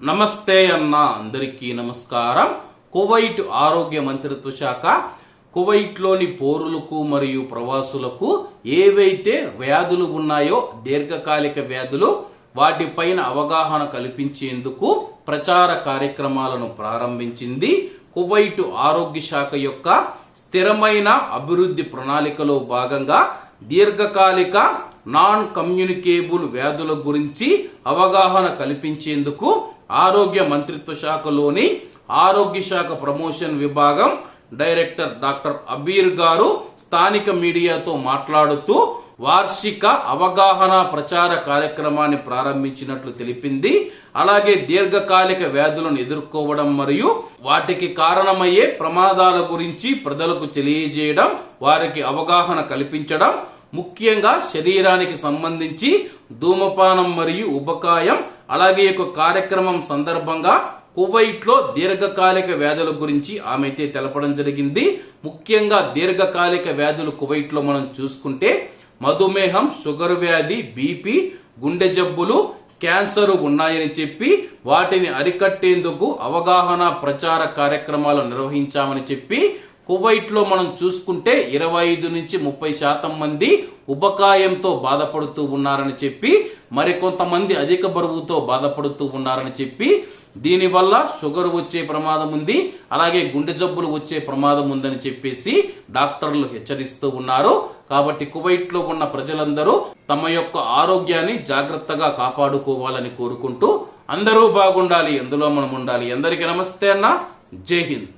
నమస్తే అన్న అందరికీ నమస్కారం. కువైట్ ఆరోగ్య మంత్రిత్వ శాఖ కువైట్లోని పౌరులకు మరియు ప్రవాసులకు ఏవైతే వ్యాధులు ఉన్నాయో దీర్ఘకాలిక వ్యాధులు వాటిపైన అవగాహన కల్పించేందుకు ప్రచార కార్యక్రమాలను ప్రారంభించింది కువైట్ ఆరోగ్య శాఖ యొక్క స్థిరమైన అభివృద్ధి ప్రణాళికలో భాగంగా దీర్ఘకాలిక నాన్ కమ్యూనికేబుల్ వ్యాధుల గురించి అవగాహన కల్పించేందుకు ఆరోగ్య మంత్రిత్వ శాఖలోని ఆరోగ్య శాఖ ప్రమోషన్ విభాగం డైరెక్టర్ డాక్టర్ అబీర్ గారు స్థానిక మీడియాతో మాట్లాడుతూ వార్షిక అవగాహన ప్రచార కార్యక్రమాన్ని ప్రారంభించినట్లు తెలిపింది. అలాగే దీర్ఘకాలిక వ్యాధులను ఎదుర్కోవడం మరియు వాటికి కారణమయ్యే ప్రమాదాల గురించి ప్రజలకు తెలియజేయడం వారికి అవగాహన కల్పించడం ముఖ్యంగా శరీరానికి సంబంధించి ధూమపానం మరియు ఉబకాయం అలాగే ఒక యొక్క కార్యక్రమం సందర్భంగా కువైట్లో దీర్ఘకాలిక వ్యాధుల గురించి ఆమె అయితే తెలపడం జరిగింది. ముఖ్యంగా దీర్ఘకాలిక వ్యాధులు కువైట్లో మనం చూసుకుంటే మధుమేహం షుగర్ వ్యాధి బీపీ గుండె జబ్బులు క్యాన్సర్ ఉన్నాయని చెప్పి వాటిని అరికట్టేందుకు అవగాహన ప్రచార కార్యక్రమాలు నిర్వహించామని చెప్పి కువైట్లో మనం చూసుకుంటే ఇరవై ఐదు నుంచి ముప్పై శాతం మంది ఉపకాయంతో బాధపడుతూ ఉన్నారని చెప్పి మరికొంతమంది అధిక బరువుతో బాధపడుతూ ఉన్నారని చెప్పి దీనివల్ల షుగర్ వచ్చే ప్రమాదం ఉంది అలాగే గుండె జబ్బులు వచ్చే ప్రమాదం ఉందని చెప్పేసి డాక్టర్లు హెచ్చరిస్తూ ఉన్నారు. కాబట్టి కువైట్లో ఉన్న ప్రజలందరూ తమ యొక్క ఆరోగ్యాన్ని జాగ్రత్తగా కాపాడుకోవాలని కోరుకుంటూ అందరూ బాగుండాలి ఎందులో మనం ఉండాలి. అందరికీ నమస్తే అన్న. జై హింద్.